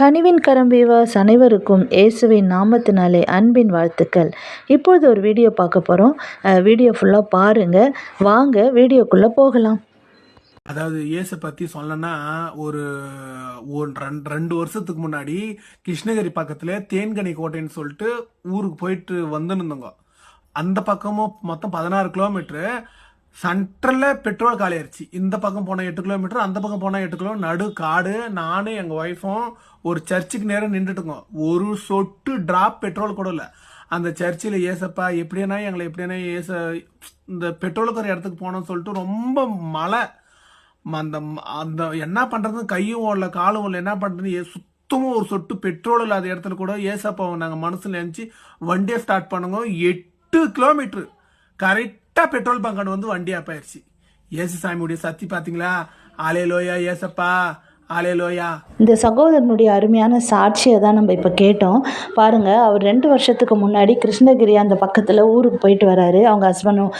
கனிவின் கரம் வீவாஸ் அனைவருக்கும் இயேசுவின் நாமத்தினாலே அன்பின் வாழ்த்துக்கள். இப்பொழுது ஒரு வீடியோ பார்க்க போகிறோம் வீடியோ ஃபுல்லாக பாருங்கள் வாங்க வீடியோக்குள்ளே போகலாம். அதாவது இயேசு பற்றி சொல்லனா ஒரு ரெண்டு ரெண்டு வருஷத்துக்கு முன்னாடி கிருஷ்ணகிரி பக்கத்தில் தேன்கனி கோட்டைன்னு சொல்லிட்டு ஊருக்கு போயிட்டு வந்துருந்தோங்க அந்த பக்கமும் மொத்தம் பதினாறு கிலோமீட்டரு சென்ட்ரல்ல பெட்ரோல் காலியாயிருச்சு இந்த பக்கம் போனால் எட்டு கிலோமீட்டர் அந்த பக்கம் போனால் எட்டு கிலோ நடு காடு நானும் எங்க ஒய்ஃபும் ஒரு சர்ச்சுக்கு நேரம் நின்றுட்டுங்க ஒரு சொட்டு டிராப் பெட்ரோல் கூட இல்லை. அந்த சர்ச்சில் ஏசப்பா எப்படின்னா எங்களை எப்படின்னா ஏச இந்த பெட்ரோலுக்கு ஒரு இடத்துக்கு போனோம்னு சொல்லிட்டு ரொம்ப மழை. அந்த அந்த என்ன பண்றது கையும் ஓடல காலும் ஓடல. என்ன பண்றது ஏ- சுத்தமும் ஒரு சொட்டு பெட்ரோல் இல்லாத இடத்துல கூட ஏசப்பாவை நாங்கள் மனசுல நினைச்சு வண்டியை ஸ்டார்ட் பண்ணுங்க. எட்டு கிலோமீட்டர் கரெக்ட் பெட்ரோல் பங்க் வந்து வண்டி போயிடுச்சு ஏசு சாமியுடைய சக்தி பாத்தீங்களா? ஆலே லோயா ஏசப்பா. ஆலே இந்த சகோதரனுடைய அருமையான சாட்சியை தான் நம்ம இப்போ கேட்டோம். பாருங்கள் அவர் ரெண்டு வருஷத்துக்கு முன்னாடி கிருஷ்ணகிரி அந்த பக்கத்தில் ஊருக்கு போயிட்டு வராரு. அவங்க ஹஸ்பண்டும்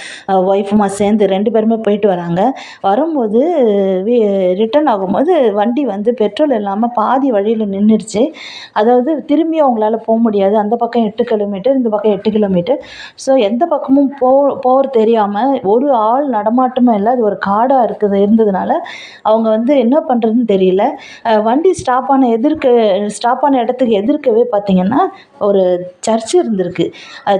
ஒய்ஃபுமா சேர்ந்து ரெண்டு பேருமே போயிட்டு வராங்க. வரும்போது ரிட்டர்ன் ஆகும்போது வண்டி வந்து பெட்ரோல் இல்லாமல் பாதி வழியில் நின்றுடுச்சு அதாவது திரும்பி அவங்களால போக முடியாது. அந்த பக்கம் எட்டு கிலோமீட்டர் இந்த பக்கம் எட்டு கிலோமீட்டர் ஸோ எந்த பக்கமும் போ போகிற தெரியாமல் ஒரு ஆள் நடமாட்டமும் இல்லை. அது ஒரு காடாக இருக்குது இருந்ததுனால அவங்க வந்து என்ன பண்ணுறதுன்னு தெரியல. இல்லை வண்டி ஸ்டாப் ஆன எதிர்க்க ஸ்டாப் ஆன இடத்துக்கு எதிர்க்கவே பார்த்தீங்கன்னா ஒரு சர்ச் இருந்திருக்கு.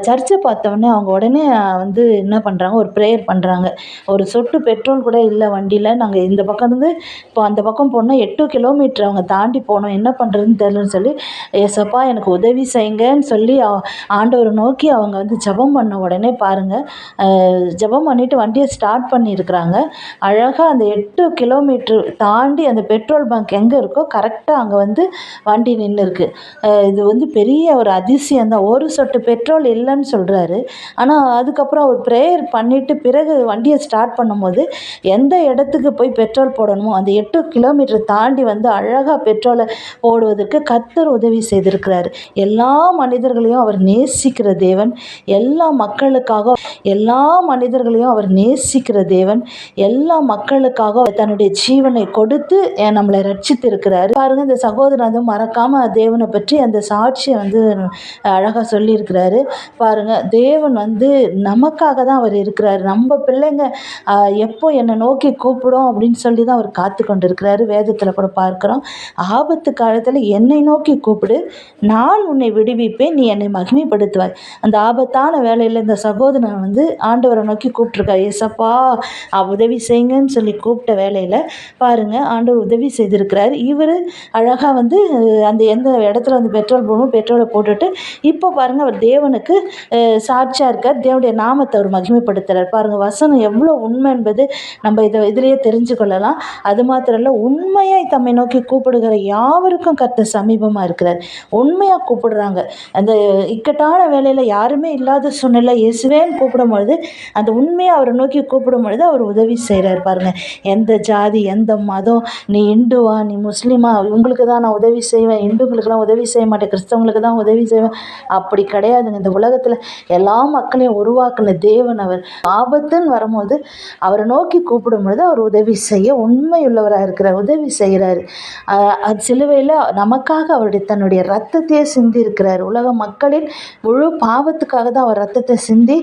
சர்ச்சை பார்த்தோன்னே அவங்க உடனே வந்து என்ன பண்ணுறாங்க ஒரு ப்ரேயர் பண்ணுறாங்க ஒரு சொட்டு பெட்ரோல் கூட இல்லை வண்டியில் நாங்கள் இந்த பக்கம் இருந்து இப்போ அந்த பக்கம் போனால் எட்டு கிலோமீட்டர் அவங்க தாண்டி போனோம். என்ன பண்ணுறதுன்னு தெரிலன்னு சொல்லி ஏசப்பா எனக்கு உதவி செய்யுங்கன்னு சொல்லி ஆண்டவரை நோக்கி அவங்க வந்து ஜெபம் பண்ண உடனே பாருங்கள் ஜெபம் பண்ணிவிட்டு வண்டியை ஸ்டார்ட் பண்ணியிருக்கிறாங்க. அழகாக அந்த எட்டு கிலோமீட்டர் தாண்டி அந்த பெட்ரோல் பங்க் எங்கே இருக்கோ கரெக்டாக அங்கே வந்து வண்டி நின்று இருக்கு இது வந்து பெரிய ஒரு அதிசயம் தான். ஒரு சொட்டு பெட்ரோல் இல்லைன்னு சொல்கிறாரு ஆனால் அதுக்கப்புறம் அவர் ப்ரேயர் பண்ணிவிட்டு பிறகு வண்டியை ஸ்டார்ட் பண்ணும்போது எந்த இடத்துக்கு போய் பெட்ரோல் போடணுமோ அந்த எட்டு கிலோமீட்டர் தாண்டி வந்து அழகாக பெட்ரோலை போடுவதற்கு கத்தர் உதவி செய்திருக்கிறார். எல்லா மனிதர்களையும் அவர் நேசிக்கிற தேவன். எல்லா மக்களுக்காக எல்லா மனிதர்களையும் அவர் நேசிக்கிற தேவன். எல்லா மக்களுக்காக தன்னுடைய ஜீவனை கொடுத்து நம்மளை ரட்சித்து இருக்கிறாரு பாருங்க இந்த சகோதரன் வந்து மறக்காம தேவனை பற்றி அந்த சாட்சியை வந்து அழகாக சொல்லியிருக்கிறாரு. பாருங்க தேவன் வந்து நமக்காக தான் அவர் இருக்கிறாரு. நம்ம பிள்ளைங்க எப்போ என்னை நோக்கி கூப்பிடும் அப்படின்னு சொல்லி தான் அவர் காத்து கொண்டு இருக்கிறாரு வேதத்தில் கூட பார்க்குறோம். ஆபத்து காலத்தில் என்னை நோக்கி கூப்பிடு. நான் உன்னை விடுவிப்பேன். நீ என்னை மகிமைப்படுத்துவாய். அந்த ஆபத்தான வேலையில் இந்த சகோதரன் வந்து ஆண்டவரை நோக்கி கூப்பிட்ருக்காரு ஏசப்பா உதவி செய்யுங்கன்னு சொல்லி கூப்பிட்ட வேலையில் பாருங்க ஆண்டவர் உதவி செய்திருக்கிறார். இவர் அழகாக வந்து அந்த எந்த இடத்துல வந்து பெட்ரோல் போடணும் பெட்ரோலை போட்டுட்டு இப்போ பாருங்க அவர் தேவனுக்கு சாட்சியாக சாட்சியா இருக்கார். தேவனுடைய நாமத்தை அவர் மகிமைப்படுத்துகிறார் பாருங்கள் வசனம் எவ்வளோ உண்மை என்பது நம்ம இதை இதிலேயே தெரிஞ்சு கொள்ளலாம். அது மாத்திரம் இல்லை உண்மையாக தம்மை நோக்கி கூப்பிடுகிற யாவருக்கும் கத்த சமீபமாக இருக்கிறார். உண்மையாக கூப்பிடுறாங்க. அந்த இக்கட்டான வேலையில் யாருமே இல்லாத சூழ்நிலை இயேசுவேன்னு கூப்பிடும்பொழுது அந்த உண்மையை அவரை நோக்கி கூப்பிடும் பொழுது அவர் உதவி செய்கிறார் பாருங்க. எந்த ஜாதி எந்த மதம் நீ இந்துவா நீ முஸ்லீமா உங்களுக்கு தான் நான் உதவி செய்வேன் இந்துங்களுக்கெல்லாம் உதவி செய்ய மாட்டேன் கிறிஸ்தவங்களுக்கு தான் உதவி செய்வேன். அப்படி கிடையாதுங்க. இந்த உலகத்தில் எல்லா மக்களையும் உருவாக்கின தேவன் அவர். ஆபத்துன்னு வரும்போது அவரை நோக்கி கூப்பிடும் பொழுது அவர் உதவி செய்ய உண்மையுள்ளவராக இருக்கிறார் உதவி செய்கிறாரு. அது சிலுவையில் நமக்காக அவருடைய தன்னுடைய ரத்தத்தையே சிந்தி இருக்கிறார் உலக மக்களின் முழு பாவத்துக்காக தான் அவர் ரத்தத்தை சிந்தி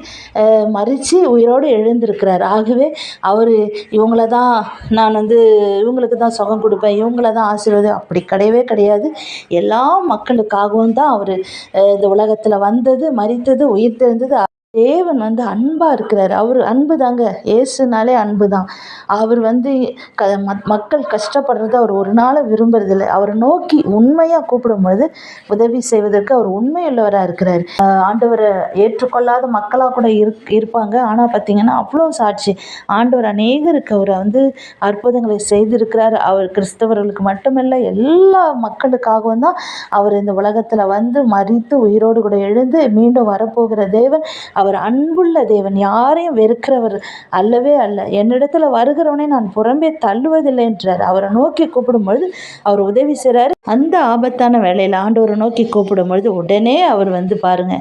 மறித்து உயிரோடு எழுந்திருக்கிறார். ஆகவே அவர் இவங்கள தான் நான் வந்து இவங்களுக்கு தான் சுகம் கொடுப்பேன். இவங்கள தான் ஆசீர்வாதம். அப்படி கிடையவே கிடையாது. எல்லா மக்களுக்காகவும் தான் அவர் இந்த உலகத்தில் வந்தது மறித்தது உயிர் தெரிந்தது தேவன் வந்து அன்பாக இருக்கிறார். அவர் அன்பு தாங்க ஏசுனாலே அன்பு தான் அவர் வந்து க மக்கள் கஷ்டப்படுறத அவர் ஒரு நாள் விரும்புறதில்லை. அவரை நோக்கி உண்மையாக கூப்பிடும்பொழுது உதவி செய்வதற்கு அவர் உண்மையுள்ளவராக இருக்கிறார். ஆண்டவரை ஏற்றுக்கொள்ளாத மக்களாக கூட இருக் இருப்பாங்க. ஆனால் பார்த்தீங்கன்னா அவ்வளோ சாட்சி. ஆண்டவர் அநேகருக்கு அவரை வந்து அற்புதங்களை செய்திருக்கிறார். அவர் கிறிஸ்தவர்களுக்கு மட்டுமல்ல எல்லா மக்களுக்காகவும் தான் அவர் இந்த உலகத்தில் வந்து மறித்து உயிரோடு கூட எழுந்து மீண்டும் வரப்போகிற தேவன் அவர் அன்புள்ள தேவன். யாரையும் வெறுக்கிறவர் அல்லவே அல்ல. என்னிடத்துல வருகிறவனை நான் புறம்பே தள்ளுவதில்லை என்றார். அவரை நோக்கி கூப்பிடும் பொழுது அவர் உதவி செய்கிறாரு அந்த ஆபத்தான வேலையில் ஆண்டவரை நோக்கி கூப்பிடும் பொழுது உடனே அவர் வந்து பாருங்க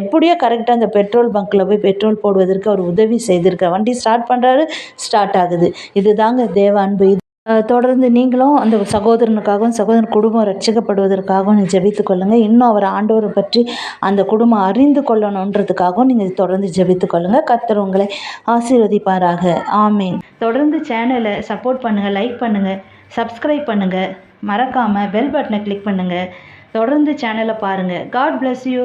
எப்படியோ கரெக்டாக அந்த பெட்ரோல் பங்க்கில் போய் பெட்ரோல் போடுவதற்கு அவர் உதவி செய்திருக்கார் வண்டி ஸ்டார்ட் பண்ணுறாரு ஸ்டார்ட் ஆகுது. இதுதாங்க தேவ அன்பு. தொடர்ந்து நீங்களும் அந்த சகோதரனுக்காகவும் சகோதரன் குடும்பம் ரட்சிக்கப்படுவதற்காகவும் நீங்கள் ஜெபித்து கொள்ளுங்கள் இன்னும் அவர் ஆண்டவரை பற்றி அந்த குடும்பம் அறிந்து கொள்ளணுன்றதுக்காகவும் நீங்கள் தொடர்ந்து ஜெபித்து கொள்ளுங்கள் கர்த்தர் உங்களை ஆசீர்வதிப்பாராக. ஆமீன். தொடர்ந்து சேனலை சப்போர்ட் பண்ணுங்கள் லைக் பண்ணுங்கள் சப்ஸ்கிரைப் பண்ணுங்கள் மறக்காமல் பெல் பட்டனை கிளிக் பண்ணுங்கள் தொடர்ந்து சேனலை பாருங்கள் காட் பிளஸ் யூ.